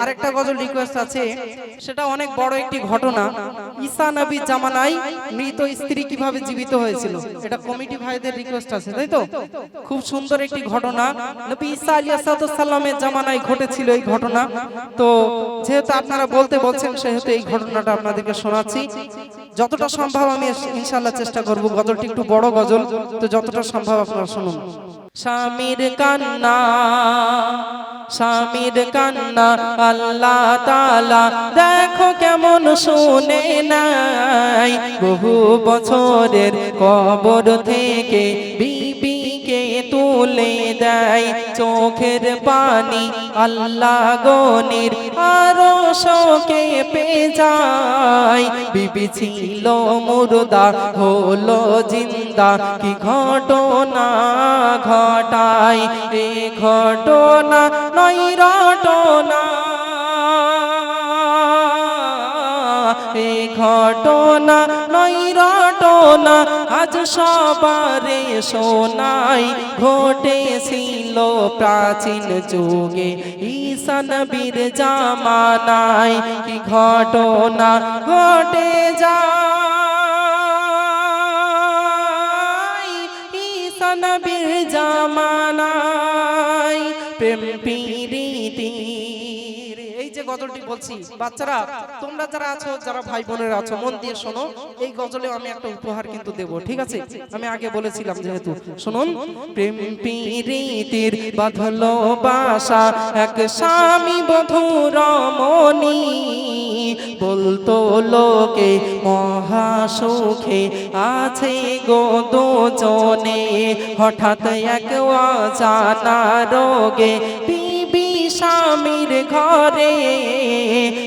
আরেকটা গজল রিকোয়েস্ট আছে, সেটা অনেক বড় একটি ঘটনা। ঈসা নবী জামানায় মৃত স্ত্রী কীভাবে জীবিত হয়েছিল? এটা কমিটি ভাইদের রিকোয়েস্ট আছে, তাই তো? খুব সুন্দর একটি ঘটনা। নবী ঈসা আলী সাল্লামের জামানায় ঘটেছিল এই ঘটনা। তো যেহেতু আপনারা বলতে বলছেন, সেহেতু এই ঘটনাটা আপনাদেরকে শোনাচ্ছি। যতটা সম্ভব আমি ইনশাল্লাহ চেষ্টা করব গজলটি একটু বড় গজল তো যতটা সম্ভব আপনারা শুনুন। স্বামীর কান্না স্বামীর কান্না আল্লাহ তালা দেখো কেমন শুনে নাই। বহু বছরের কবর থেকে বিবিকে তুলে দেয়, চোখের পানি আল্লাহ গনির আরও শোকে পে যায়। বিবি ছিল মুর্দা, হলো জিন্দা, কি ঘটনা ঘটায়? এ ঘটনা নয়, রটনা। এ ঘটনা নয়, রটনা। সবারে শোনাই ঘটেছিল প্রাচীন যুগে। ঈশান বীর জামানায় কি ঘটনা ঘটে যায়? ঈশান বীর জামানায় প্রেম যে গজলটি বলছি, বাচ্চারা, তোমরা যারা আছো, যারা ভাই বোনেরা আছো, মন দিয়ে শোনো, এই গজলে আমি একটা উপহার কিন্তু দেব, ঠিক আছে? আমি আগে বলেছিলাম যেহেতু, শুনুন। প্রেম প্রীতির বাঁধলো বাসা, এক স্বামী বধূ রমণী বলতো লোকে মহা সুখে আছে গো দুজনে। হঠাৎ এক অজানা রোগে স্বামীর ঘরে।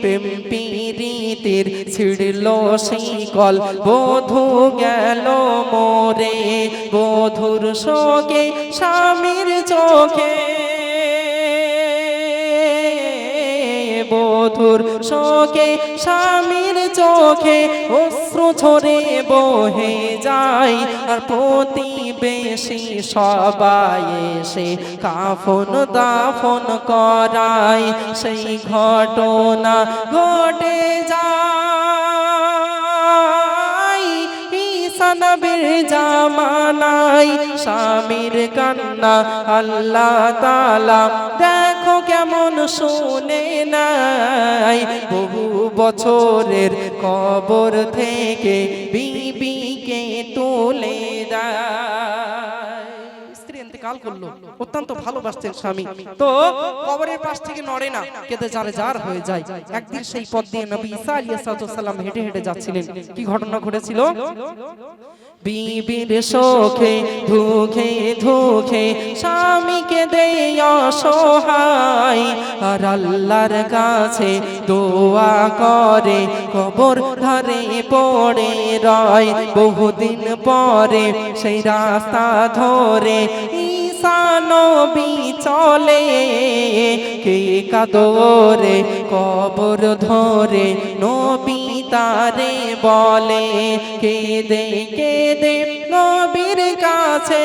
প্রেম পীড়িতের ছিড়ল শিকল বধু গেল মোরে। বধুর শোকে স্বামীর চোখে। বধুর শোকে স্বামীর চোখে অশ্রু ঝরে বহে যায়। আর প্রতিবেশী সবাই এসে কাফন দাফন করায়। সেই ঘটনা ঘটে যায়। জামানাই স্বামীর কান্না আল্লাহ তালা কেমন শুনে নাই। বহু বছরের কবর থেকে বিবিকে তুলে স্ত্রী ইন্তেকাল করল। অত্যন্ত ভালোবাসতেন স্বামী। তো কবরের পাশ থেকে নড়ে না কেঁদে যারে যার হয়ে যায়। একদিন সেই পথ দিয়ে নবী ঈসা আলাইহিস সালাম হেঁটে হেঁটে যাচ্ছিলেন। কি ঘটনা ঘটেছিল? বিবির শোখে ধুখে ধুখে স্বামীকে দেয় অসহায়। আর আল্লাহর কাছে দোয়া করে কবর ধরে পড়ে রয়। বহুদিন পরে সেই রাস্তা ধরে নবী চলে। কে কাদরে, কবর ধরে নবী তারে বলে। কে দে কে দে নবীর কাছে।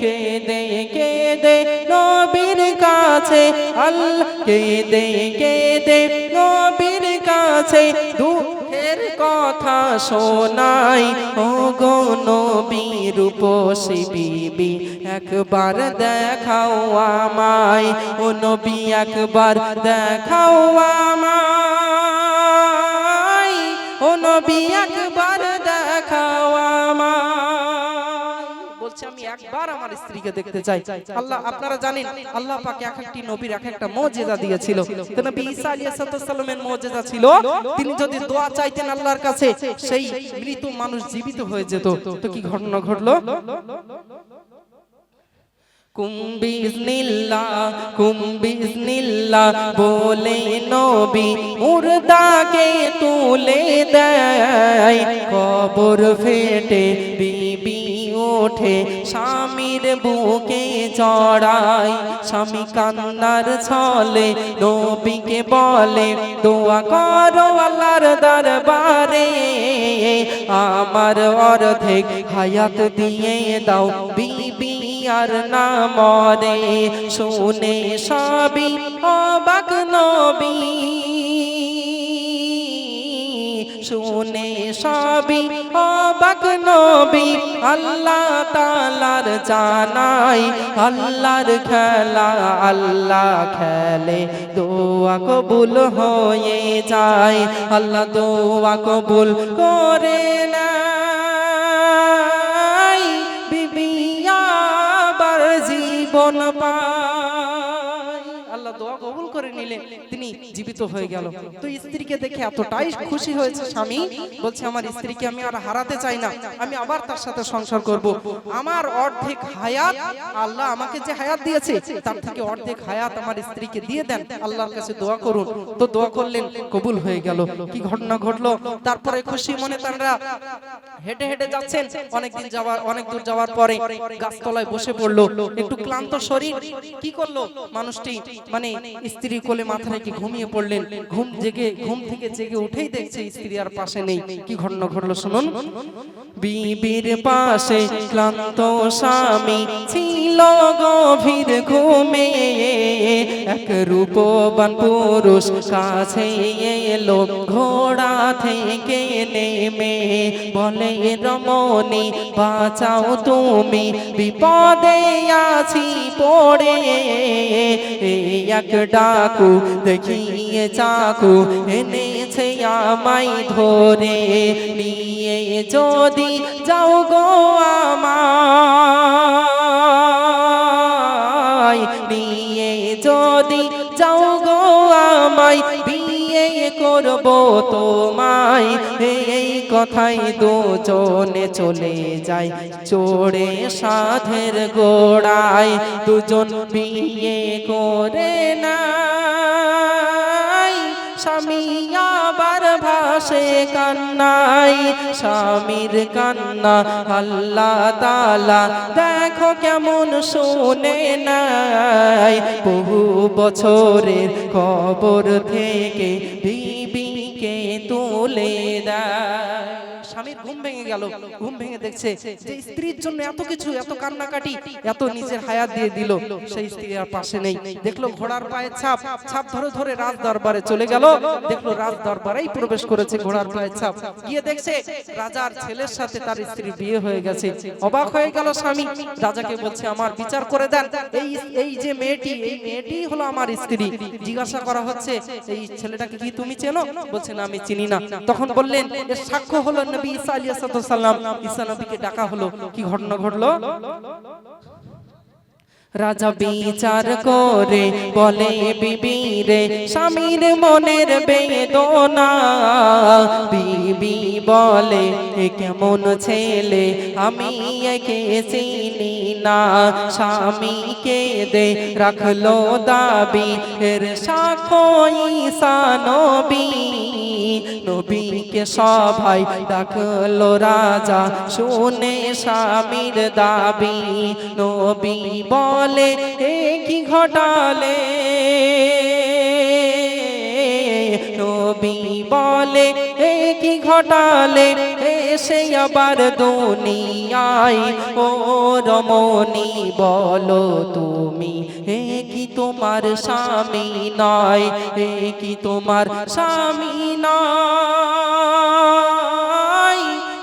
কে দে কে দে নবীর কাছে। আল্লাহ কে দে কে দে নবীর কাছে। দুঃখের কথা শোনাই। ও গো নবী, রূপসী বিবি, একবার দেখাও আমায়। ও নবী, একবার দেখাও আমায়। ও নবী, একবার দেখাও আমায়। বলছে আমি একবার আমার স্ত্রীকে দেখতে চাই। আল্লাহ আপনারা জানেন আল্লাহ পাক এক একটি নবীর এক একটা মুজিজা দিয়েছিল। তো নবী ঈসা আলাইহিস সালামের মুজিজা ছিল তিনি যদি দোয়া চাইতেন আল্লাহর কাছে সেই মৃত মানুষ জীবিত হয়ে যেত। তো কি ঘটনা ঘটলো? কুম্বিজনিল্লা কুম্বিজনিল্লা বলে নবী মুর্দাকে তুলে দেয়। কবর ফেটে বিবি ওঠে। স্বামীর বুকে চড়াই, স্বামী কান্নার ছলে নবীকে বলে, দোয়া করো আল্লাহর দরবারে, আমার অর্ধেক হায়াত দিয়ে দাও, বিবি আর না মরে। শুনে সবই অবাক নবী। সবই অবাক নবী, আল্লাহ তালার জানাই, আল্লাহর খেলা, আল্লাহ খেলে, দোয়া কবুল হয়ে যায়, আল্লাহ দোয়া কবুল করে নাই বিবি আবার জীবন পায়। তিনি জীবিত হয়ে গেল। তো স্ত্রীকে দেখে এতটাই খুশি হয়েছে স্বামী, বলছে, আমার স্ত্রীকে আমি আর হারাতে চাই না, আমি আবার তার সাথে সংসার করব। আমার অর্ধেক হায়াত আল্লাহ আমাকে যে হায়াত দিয়েছে, তার থেকে অর্ধেক হায়াত আমার স্ত্রীকে দিয়ে দেন। আল্লাহর কাছে দোয়া করুন। তো দোয়া করলেন, কবুল হয়ে গেল। কি ঘটনা ঘটলো? তারপরে খুশি মনে তারা হেঁটে হেঁটে যাচ্ছেন। অনেকদিন যাওয়ার, অনেক দূর যাওয়ার পরে গাছতলায় বসে পড়ল। একটু ক্লান্ত শরীর। কি করল? মানুষটি মানে স্ত্রী কোলে মাথা রেখে ঘুমিয়ে পড়লেন? ঘুম জেগে, ঘুম থেকে জেগে উঠেই দেখছে স্ত্রী আর পাশে নেই। কি ঘটনা ঘটলো শুনুন? বিবির পাশে ক্লান্ত স্বামী ছিল গভীর ঘুমে। এক রূপবান পুরুষ কাছে এলো, ঘোড়া থেকে নেমে। বলে, রমণী, বাঁচাও তুমি, বিপদে আছি পড়ে। এক ডাকু দেখিয়ে চাকু, এনেছে আমায় ধরে। নিয়ে যদি যাও গো আমায়, নিয়ে যদি যাও গো আমায়, বিয়ে করব তোমায়। এই কথাই দুজনে চলে যায় চোরে সাধের গোড়ায়। দুজন বিয়ে করে নাই ভাসে কান্নাই স্বামীর কান্না, আল্লাহ তালা দেখো কেমন শুনে নাই। বহু বছরের কবর থেকে বিবিকে তুলে স্বামীর ঘুম ভেঙে গেল ঘুম ভেঙে দেখছে যে স্ত্রীর জন্য এত কিছু এত কান্নাকাটি এত নিজের হায়াত দিয়ে দিল। সেই স্ত্রী আর পাশে নেই। দেখল ঘোড়ার পায়ের ছাপ ছাপ ধরে ধরে রাজ দরবারে চলে গেল। দেখল রাজ দরবারেই প্রবেশ করেছে ঘোড়ার পায়ের ছাপ। গিয়ে দেখছে রাজার ছেলের সাথে তার স্ত্রী বিয়ে হয়ে গেছে। অবাক হয়ে গেল স্বামী। রাজাকে বলছে আমার বিচার করে দেন। এই এই যে মেয়েটি এই মেয়েটি হলো আমার স্ত্রী। জিজ্ঞাসা করা হচ্ছে এই ছেলেটাকে কি তুমি চেনো? বলছে না আমি চিনি না। তখন বললেন এর সাক্ষ্য হলো নবী ঈসা আলাইহিস সালাম ঈসা নবীকে ডাকা হলো। কি ঘটনা ঘটলো? রাজা বিচার করে বলে বিবি রে স্বামীর মনের বেদনা। বিবি বলে কেমন ছেলে আমি একে চিনি না। স্বামীকে দে রাখল দাবি। এর সাক্ষ্য ঈসা নবী। নবীকে সবাই ডাকলো রাজা শুনে স্বামীর দাবি। নবী বলে এ কি ঘটালে? নবী বলে, এ কি ঘটালে? এসে আবার দুনিয়ায়, ও রমণী, বলো তুমি, এ কি তোমার স্বামী নয়? এ কি তোমার স্বামী নয়?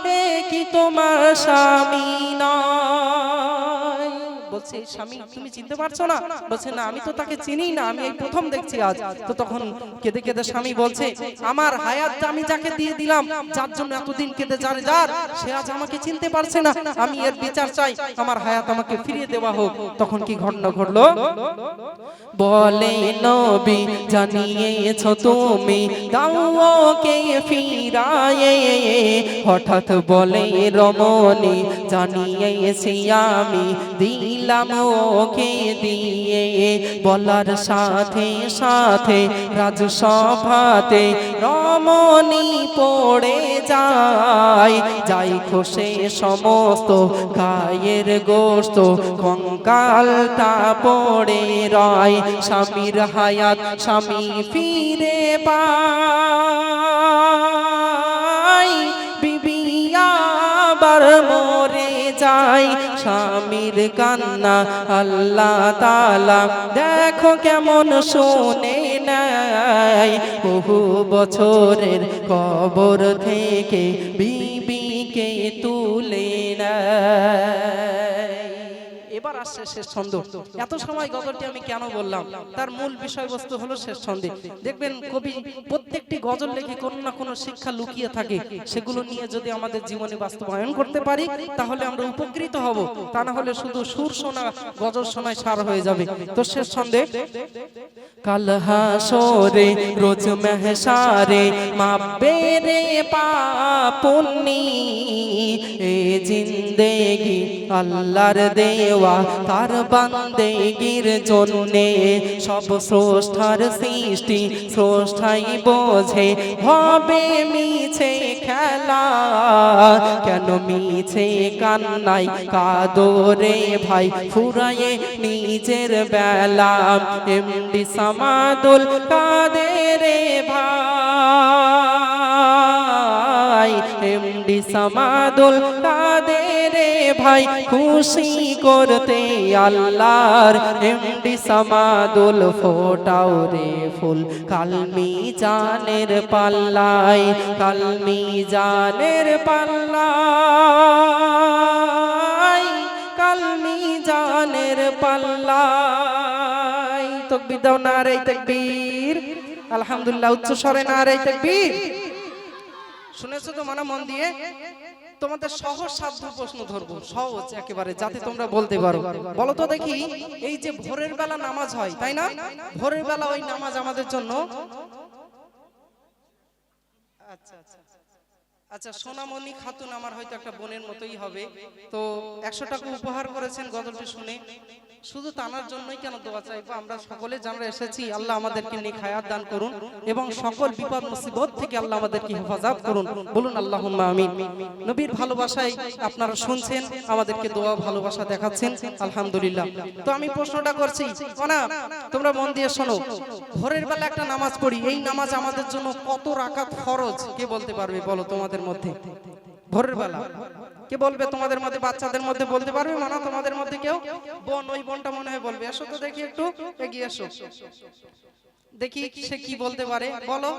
এ কি তোমার স্বামী নয়? বলছে স্বামী তুমি চিনতে পারছ না? বলছে না আমি তো তাকে চিনি না আমি এই প্রথম দেখছি আজ। তো তখন কেঁদে কেঁদে স্বামী বলছে আমার হায়াত আমি যাকে দিয়ে দিলাম যার জন্য এতদিন কেঁদে যার যার সে আজ আমাকে চিনতে পারছে না। আমি এর বিচার চাই আমার হায়াত আমাকে ফিরিয়ে দেওয়া হোক। তখন কি ঘটনা ঘটলো? বলে নবী জানিয়েছ তুমি দাও কে ফিরায়ে হঠাৎ বলে রমণী জানিয়েছি আমি দিলাম ওকে দিয়ে বলার সাথে সাথে রাজসভাতে রমণী পড়ে যায়। যাই খসে সমস্ত গায়ের গোস্ত কঙ্কালটা পড়ে রয়। স্বামীর হায়াত স্বামী ফিরে পায়। বিবি আবার যায় স্বামীর কান্না, আল্লাহ তালা দেখো কেমন শোনে নাই বহু বছরের কবর থেকে বিবিকে তুলে নেয়। আসছে শেষ ছন্দ। এত সময় গজলটি আমি কেন বললাম? তার মূল বিষয়বস্তু হলো শেষ ছন্দে। দেখবেন কবি প্রত্যেকটি গজল লেখে কোনো না কোনো শিক্ষা লুকিয়ে থাকে। সেগুলো নিয়ে যদি আমাদের জীবনে বাস্তবায়ন করতে পারি, তাহলে আমরা উপকৃত হব। তা না হলে শুধু সুর শোনা, গজল শোনায় সার হয়ে যাবে। তো শেষ ছন্দে। কাল হাসরে, রোজ মেহসারে, মাপবে রে পাপুন্নি এ জিন্দেগি আল্লাহর দেওয়া তার বান্দেগির জন্যে সব স্রষ্টার সৃষ্টি, স্রষ্টাই বোঝে। হবে মিছে খেলা, কেন মিছে কান্নাই? কাদরে ভাই, ফুরায়ে নিজের বেলা। এমডি সামাদুল কাদেরে ভাই, এমডি সামাদুল কাদেরে ভাই খুশি করতে আল্লাহর এমডি সামাদুল ফোটাও রে ফুল। কালমি জানের পাল্লাই কালমি জানের পাল্লাই কালমি জানের পাল্লাই তকবীর দাও না রে তকবীর। আলহামদুলিল্লাহ, উচ্চ স্বরে না রে তকবীর। শুনেছো তো মানে মন দিয়ে? তোমাদের সহজ সাধ্য প্রশ্ন ধরবো সহজ একেবারে যাতে তোমরা বলতে পারো। বলো তো দেখি এই যে ভোরের বেলা নামাজ হয় তাই না? ভোরের বেলা ওই নামাজ আমাদের জন্য আচ্ছা আচ্ছা। আচ্ছা সোনামণি খাতুন আমার হয়তো একটা বোনের মতোই হবে। তো একশো টাকা উপহার করেছেন গজলটি শুনে। শুধু তানার জন্যই কেন দোয়া চাইব? আমরা সকলে যারা এসেছি আল্লাহ আমাদেরকে নেক হায়াত দান করুন এবং সকল বিপদ মুসিবত থেকে আল্লাহ আমাদেরকে হেফাজত করুন। বলুন আল্লাহ আমিন। নবীর ভালোবাসায় আপনারা শুনছেন আমাদেরকে দোয়া ভালোবাসা দেখাচ্ছেন। আলহামদুলিল্লাহ। তো আমি প্রশ্নটা করছি না তোমরা মন দিয়ে শোনো ভোরের বেলা একটা নামাজ পড়ি এই নামাজ আমাদের জন্য কত রাকাত ফরজ? কে বলতে পারবে? বলো তোমাদের মধ্যে। ভোরের বেলা। কে বলবে তোমাদের মধ্যে বাচ্চাদের মধ্যে বলতে পারবে? মানা তোমাদের মধ্যে কেউ? বোন ওই বোনটা মনে হয় বলবে। এসো তো দেখি একটু এগিয়ে এসো। দেখি সে কি বলতে পারে। বলো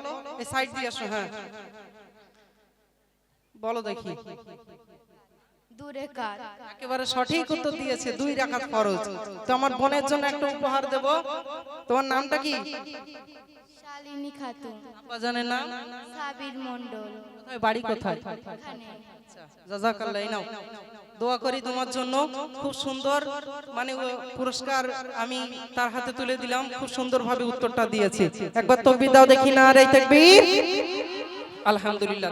এই সাইড দিয়ে এসো হ্যাঁ। বলো দেখি। দূরে কার? একেবারে সঠিক উত্তর দিয়েছে দুই রাকাত ফরজ। তো আমার বোনের জন্য একটা উপহার দেব। তোমার নামটা কি? শালিনী খাতুন। সাবির মন্ডল বাড়ি কোথায়? জাজাকাল্লাহ নাও। দোয়া করি তোমার জন্য। খুব সুন্দর মানে পুরস্কার আমি তার হাতে তুলে দিলাম। খুব সুন্দরভাবে উত্তরটা দিয়েছি। একবার তকবির দাও দেখি না রে তকবীর। আলহামদুলিল্লাহ।